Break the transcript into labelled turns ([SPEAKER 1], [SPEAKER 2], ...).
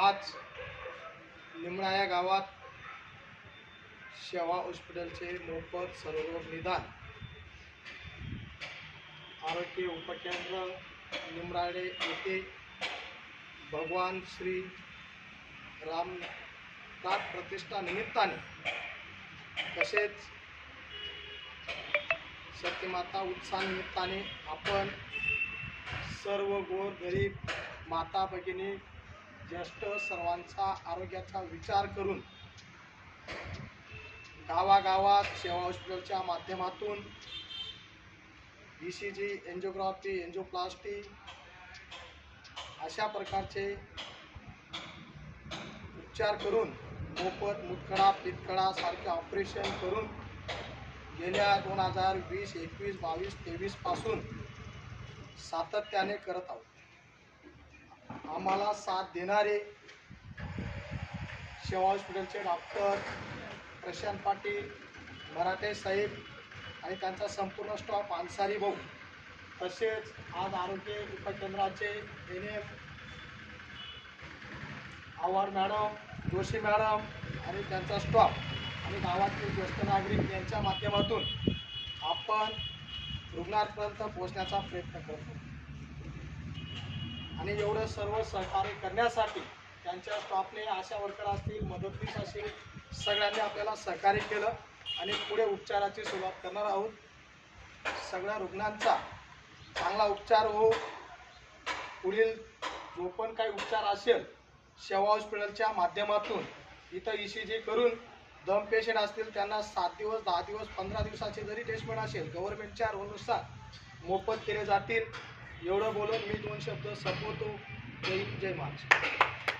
[SPEAKER 1] आज निमराया गावात शेवा हॉस्पिटलचे मोफत सर्वरोग निदान. आरोग्य उपकेंद्र निमराडे येथे भगवान श्री रामनाथ प्रतिष्ठा निमित्ताने तसेच सत्यमाता उत्साहानिमित्ताने आपण सर्व गोर गरीब माता भगिनी ज्येष्ठ सर्वांचा आरोग्याचा विचार करून गावागावात सेवा हॉस्पिटलच्या माध्यमातून E C G angiography angioplasty अशा प्रकारचे उपचार करून मोफत मुतखडा पितखडा सारखे ऑपरेशन करून गेल्या दोन हजार वीस एकवीस बावीस तेवीसपासून सातत्याने करत आहोत. आम्हाला साथ देणारे सेवा हॉस्पिटलचे डॉक्टर प्रशांत पाटील मराठे साहेब आणि त्यांचा संपूर्ण स्टॉफ अन्सारी भाऊ तसेच आज आरोग्य उपकेंद्राचे N M Avhad madam Joshi madam आणि त्यांचा स्टॉफ आणि गावातील ज्येष्ठ नागरिक यांच्या माध्यमातून आपण रुग्णापर्यंत पोहोचण्याचा प्रयत्न करतो. आणि एवढं सर्व सहकार्य करण्यासाठी त्यांच्या स्टॉफने आशा वर्कर असतील मदतनीस असतील सगळ्यांनी आपल्याला सहकार्य केलं आणि पुढे उपचाराची सुरुवात करणार आहोत. सगळ्या रुग्णांचा चांगला उपचार हो. पुढील जो पण काही उपचार असेल सेवा हॉस्पिटलच्या माध्यमातून इथं ई सी जी करून दम पेशंट असतील त्यांना सात दिवस दहा दिवस पंधरा दिवसाचे जरी टेस्टमेंट असेल गव्हर्नमेंटच्या रूलनुसार मोफत केले जातील. एवढं बोलून मी दोन शब्द संपवतो. जय हिंद, जय महाराष्ट्र.